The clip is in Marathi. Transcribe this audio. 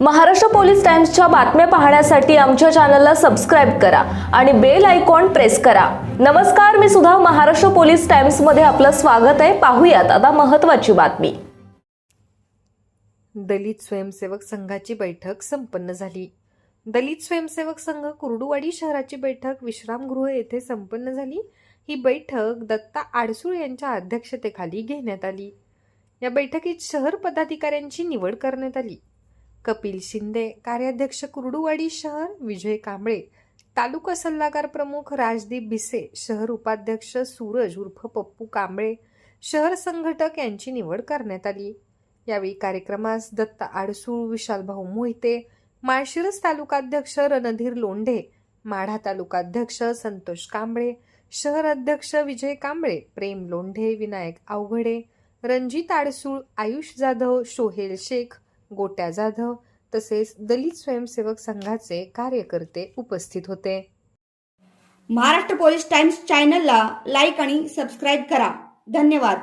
महाराष्ट्र पोलीस टाइम्सच्या बातम्या पाहण्यासाठी आमच्या चॅनलला सबस्क्राईब करा आणि बेल आयकॉन प्रेस करा. नमस्कार मी सुद्धा महाराष्ट्र पोलीस टाइम्समध्ये आपलं स्वागत आहे. पाहूयात आता महत्वाची बातमी. दलित स्वयंसेवक संघाची बैठक संपन्न झाली. दलित स्वयंसेवक संघ कुर्डुवाडी शहराची बैठक विश्रामगृह येथे संपन्न झाली. ही बैठक दत्ता आडसूळ यांच्या अध्यक्षतेखाली घेण्यात आली. या बैठकीत शहर पदाधिकाऱ्यांची निवड करण्यात आली. कपिल शिंदे कार्याध्यक्ष कुर्डुवाडी शहर विजय कांबळे तालुका सल्लागार प्रमुख राजदीप भिसे शहर उपाध्यक्ष सूरज उर्फ पप्पू कांबळे शहर संघटक यांची निवड करण्यात आली. यावेळी कार्यक्रमास दत्त आडसूळ विशालभाऊ मोहिते माळशिरस तालुकाध्यक्ष रणधीर लोंढे माढा तालुकाध्यक्ष संतोष कांबळे शहर अध्यक्ष विजय कांबळे प्रेम लोंढे विनायक अवघडे रणजित आडसूळ आयुष जाधव शोहेल शेख गोट्या जाधव तसेच दलित स्वयंसेवक संघाचे कार्यकर्ते उपस्थित होते. महाराष्ट्र पोलीस टाइम्स चॅनलला लाईक आणि सबस्क्राईब करा. धन्यवाद.